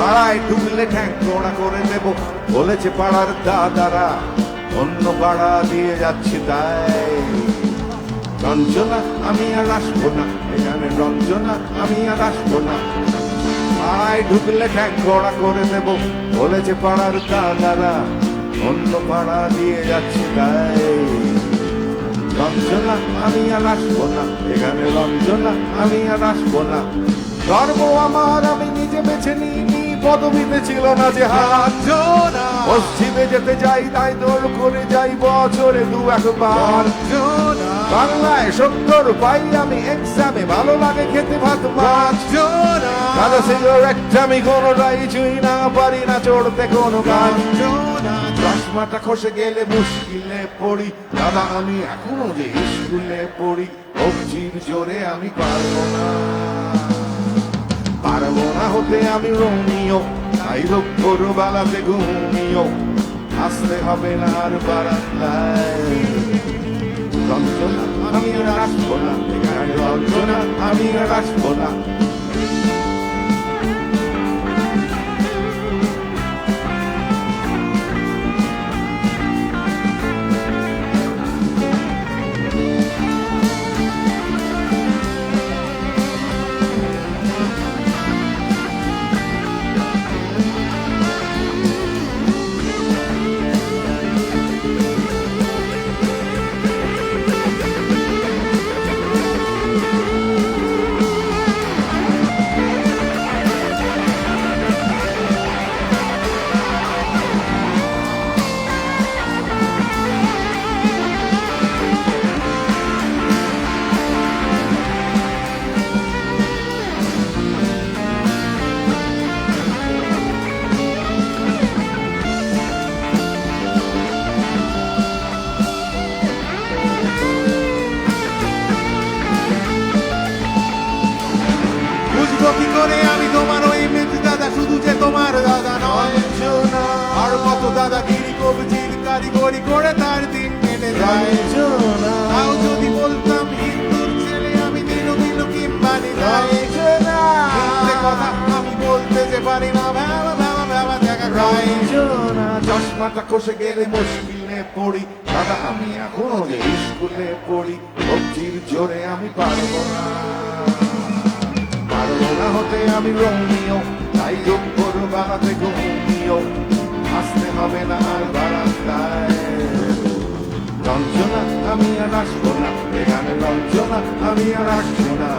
পাড়ায় ঢুকলে ঠ্যাং কোড়া করে দেব বলেছে পাড়ার দাদারা, অন্য পাড়া দিয়ে যাচ্ছি তাই। রঞ্জনা, আমি আর আসব না। এখানে রঞ্জনা, আমি আর আসব না। পাড়ায় ঢুকলে ঠ্যাং কোড়া করে দেব বলেছে পাড়ার দাদারা, অন্য পাড়া দিয়ে যাচ্ছি তাই। রঞ্জনা, আমি আর আসব না। এখানে রঞ্জনা, আমি আর আসব না। গর্ব আমার, আমি নিজে বেছে নিই পদবিতে ছিল না যে হাত পশ্চিমে যেতে যাই তাই দৌড় করে যাই বছরে দু একবার। বাংলায় সত্তর পাই আমি এক্সামে ভালো লাগে খেতে ভাত মাছ দাদা সিগারেট আমি কোনোটাই চুই না পারি না চড়তে কোনো গান চশমাটা খসে গেলে মুশকিলে পড়ি। দাদা আমি এখনও যে স্কুলে পড়ি কবজির জোরে আমি পারব না। পারব না হতে আমি রোমিও। তাই রক্ষর বালাতে ঘুমিও আসতে হবে না আর বারান্দায়। আমি আর না। আমি আর না। বুঝব কি করে আমি তোমার ওই মেজ দাদা? শুধু যে তোমার দাদা নয় আর কত দাদাগিরি কবজির কারিগরি করে তার দিন কেটে যায়। তাও যদি বলতাম হিন্দুর ছেলে আমি দিন দিন কিম্বানি কথা আমি বলতে যে পারি না ভেবা ভেবা ভেবা দেখা খাই চশমাটা কষে গেলে মুশকিলে পড়ি। দাদা আমি এখনও যে স্কুলে পড়ি কবজির জোরে আমি পারব না। পারব না হতে আমি রোমিও, তাই রূপর বানাতে ঘুমিও। আসতে হবে না আর বারান্দায়। লঞ্চনা আমি আর আসব না। এখানে লঞ্চনা আমি আর আসব না।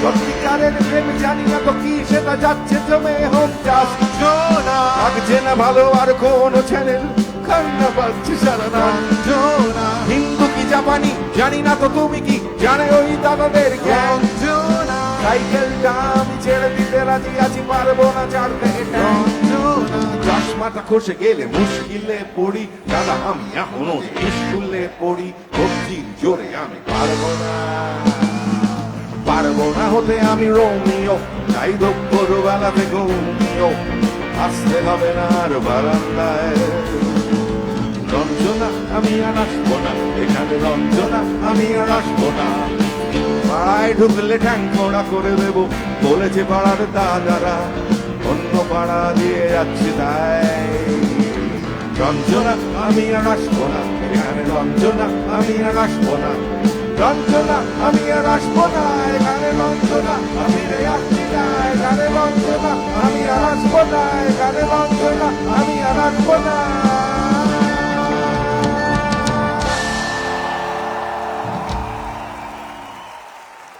সত্যিকারের প্রেম জানি না তো কি সেটা যাচ্ছে জমে হোক চাষ। লাগছে না ভালো আর কোনো চ্যানেল কান্না পাচ্ছে সারা রঞ্জনা হিন্দু কি জাপানি জানি না তো তুমি কি জানে ওই দাদাদের জ্ঞান। সাইকেলটা আমি ছেড়ে দিতে রাজি আছি পারব না ছাড়তে এটা। চশমাটা খসে গেলে মুশকিলে পড়ি। দাদা আমি এখনও স্কুলে পড়ি জোরে আমি পারব না। পারব না হতে আমি রোমিও। তাই দুপুর বেলাতে ঘুমিও। আসতে হবে না আর বারান্দায়। রঞ্জনা, আমি আর আসব না। এখানে রঞ্জনা, আমি আর আসব না। পাড়ায় ঢুকলে ঠ্যাং করে দেব, বলেছে পাড়ার দাদারা। অন্য পাড়া দিয়ে যাচ্ছি তাই। রঞ্জনা, আমি আর আসব না। এখানে রঞ্জনা, আমি আর আসব না। রঞ্জনা আমি আর আসব না, এখানে রঞ্জনা আমি রে আসছি না, এখানে রঞ্জনা আমি আর আসব না, এখানে রঞ্জনা আমি আর আসব না।